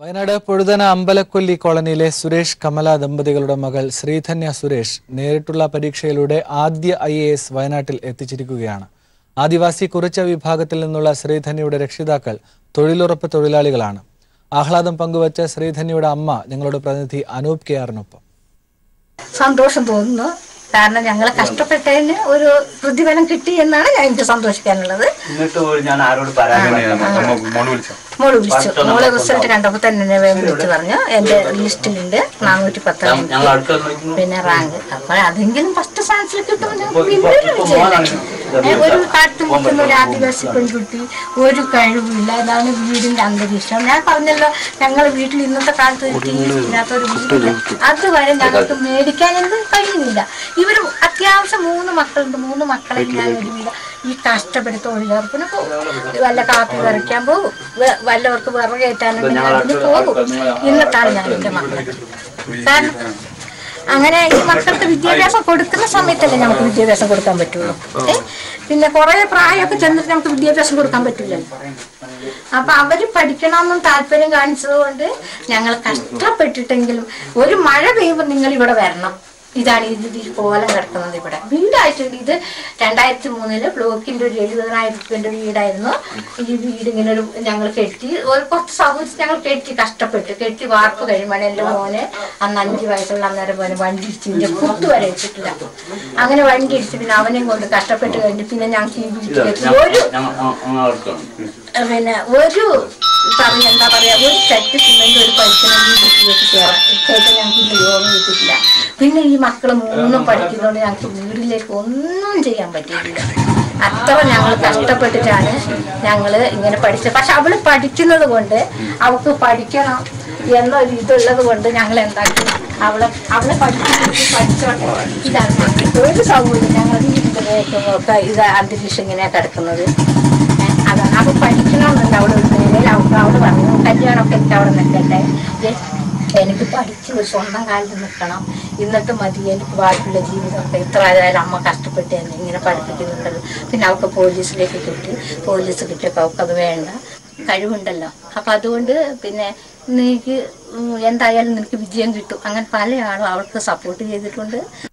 വയനാട് പൊഴുതന അമ്പലക്കൊല്ലി കോളനിയിലെ സുരേഷ് കമല ദമ്പതികളുടെ മകൾ ശ്രീധന്യ സുരേഷ് നേരിട്ടുള്ള പരീക്ഷയിലൂടെ ആദ്യ ഐ എ എസ് വയനാട്ടിൽ എത്തിച്ചിരിക്കുകയാണ്. ആദിവാസി കുറിച്ച വിഭാഗത്തിൽ നിന്നുള്ള ശ്രീധന്യയുടെ രക്ഷിതാക്കൾ തൊഴിലുറപ്പ് തൊഴിലാളികളാണ്. ആഹ്ലാദം പങ്കുവച്ച ശ്രീധന്യയുടെ അമ്മ ഞങ്ങളുടെ പ്രതിനിധി അനൂപ് കെ ആറിനൊപ്പം. സന്തോഷം തോന്നുന്നു. കാരണം ഞങ്ങൾ കഷ്ടപ്പെട്ടതിന് ഒരു പ്രതിഫലം കിട്ടി എന്നാണ് ഞാൻ എനിക്ക് സന്തോഷിക്കാനുള്ളത്. മോൾ വിളിച്ചു. മോൾ റിസൾട്ട് കണ്ടപ്പോൾ തന്നെ എന്നെ വേഗം വിളിച്ചു പറഞ്ഞു. എന്റെ ലിസ്റ്റിലുണ്ട് നാനൂറ്റി പത്ത് ഞങ്ങൾ അടുക്കള നോക്കുന്നു പിന്നെ റാങ്ക്. അപ്പൊ അതെങ്കിലും ഫസ്റ്റ് ചാൻസിൽ വിജയമല്ലേ? ഒരു കാട്ടു നിൽക്കുന്ന ഒരു ആദിവാസി പെൺകുട്ടി. ഒരു കഴിവില്ല അതാണ് വീടിന്റെ അന്തരീക്ഷം. ഞാൻ പറഞ്ഞല്ലോ ഞങ്ങൾ വീട്ടിൽ ഇന്നത്തെ കാലത്ത് ഒരു ടി വി ഇല്ലാത്ത ഒരു വീട്ടിൽ അതുവരെ ഞങ്ങൾക്ക് മേടിക്കാൻ എന്ത് കഴിയുന്നില്ല. ഇവർ അത്യാവശ്യം മൂന്ന് മക്കളുണ്ട്. മൂന്ന് മക്കളെ ഒരു ഒരുവിധ ഈ കഷ്ടപ്പെട്ട് തൊഴിലുറപ്പിന് പോകും വല്ല കാപ്പി പറിക്കാൻ പോകും വല്ലവർക്ക് കയറ്റാനും അതിന് പോകും. ഇന്നത്താണ് ഞാൻ എന്റെ മക്കളെ. കാരണം അങ്ങനെ ഈ മക്കൾക്ക് വിദ്യാഭ്യാസം കൊടുക്കുന്ന സമയത്തല്ലേ നമുക്ക് വിദ്യാഭ്യാസം കൊടുക്കാൻ പറ്റുള്ളൂ? പിന്നെ കുറെ പ്രായമൊക്കെ ചെന്നിട്ട് നമുക്ക് വിദ്യാഭ്യാസം കൊടുക്കാൻ പറ്റില്ലല്ലോ അപ്പൊ അവർ പഠിക്കണമെന്നും താല്പര്യം കാണിച്ചത് കൊണ്ട് ഞങ്ങൾ കഷ്ടപ്പെട്ടിട്ടെങ്കിലും ഒരു മഴ പെയ്യുമ്പോൾ നിങ്ങൾ ഇവിടെ വരണം. ഇതാണ് ഇത് ഈ കോലം കിടക്കുന്നത് ഇവിടെ. വീടായിട്ടുണ്ട് ഇത്. രണ്ടായിരത്തി മൂന്നിൽ ബ്ലോക്കിന്റെ ഒരു എഴുപതിനായിരം റുപ്യന്റെ വീടായിരുന്നു. ഈ വീട് ഇങ്ങനെ ഒരു ഞങ്ങൾ കെട്ടി. ഒരു കുറച്ച് സൗകര്യം ഞങ്ങൾ കെട്ടി കഷ്ടപ്പെട്ട്. കെട്ടി വാർപ്പ് കഴിയുമ്പോൾ എന്റെ മോനെ അന്ന് അഞ്ച് വയസ്സുള്ള അന്നേരം പോലെ വണ്ടി ഇടിച്ചിന്റെ കുത്തു വരെ വെച്ചിട്ടില്ല. അങ്ങനെ വണ്ടി ഇടിച്ച് പിന്നെ അവനെയും കൊണ്ട് കഷ്ടപ്പെട്ട് കഴിഞ്ഞ് പിന്നെ ഞങ്ങൾക്ക് ഈ വീട്ടിലേക്ക് ഒരു പിന്നെ ഒരു പറഞ്ഞ എന്താ പറയാ ഒരു സെറ്റ് സിമെന്റ് ഒരു പൈസ വീട്ടിലേക്ക് കയറാം ഇപ്പോഴത്തെ ഞങ്ങൾക്ക് ഈ ലോൺ കിട്ടിയിട്ടില്ല. പിന്നെ ഈ മക്കൾ മൂന്നും പഠിക്കുന്നതുകൊണ്ട് ഞങ്ങൾക്ക് വീട്ടിലേക്ക് ഒന്നും ചെയ്യാൻ പറ്റിയിട്ടില്ല. അത്ര ഞങ്ങൾ കഷ്ടപ്പെട്ടിട്ടാണ് ഞങ്ങൾ ഇങ്ങനെ പഠിച്ചത്. പക്ഷെ അവൾ പഠിക്കുന്നത് കൊണ്ട് അവൾക്ക് പഠിക്കണം എന്നൊരു ഇതുള്ളത് കൊണ്ട് ഞങ്ങൾ എന്താക്കി? അവളെ അവളെ പഠിക്കുന്നത് പഠിച്ചോട്ടെ. ഇതാണ് ഒരു സൗകര്യം ഞങ്ങൾ വീടിന്റെ ഒക്കെ ഇത് അന്തരീക്ഷം ഇങ്ങനെ കിടക്കുന്നത്. അവൾ അതാണ്. അവൾ പഠിക്കണമെന്നുണ്ട് അവിടെ ഒരു നിലയിൽ അവൾക്ക് അവിടെ പറഞ്ഞു കല്യാണമൊക്കെ എനിക്ക് അവിടെ നിൽക്കട്ടെ. എനിക്ക് പഠിച്ചു സ്വന്തം കാലിൽ നിൽക്കണം. എന്നിട്ട് മതി എനിക്ക് ബാക്കിയുള്ള ജീവിതമൊക്കെ ഇത്ര ആയാലും അമ്മ കഷ്ടപ്പെട്ട് തന്നെ ഇങ്ങനെ പഠിപ്പിക്കുന്നുണ്ടല്ലോ. പിന്നെ അവൾക്ക് പോലീസിലേക്ക് കിട്ടി. പോലീസ് കിട്ടിയപ്പോൾ അവൾക്ക് അത് വേണ്ട. കഴിവുണ്ടല്ലോ. അപ്പം അതുകൊണ്ട് പിന്നെ നിനക്ക് എന്തായാലും നിനക്ക് വിജയം കിട്ടും. അങ്ങനെ പല ആളും അവൾക്ക് സപ്പോർട്ട് ചെയ്തിട്ടുണ്ട്.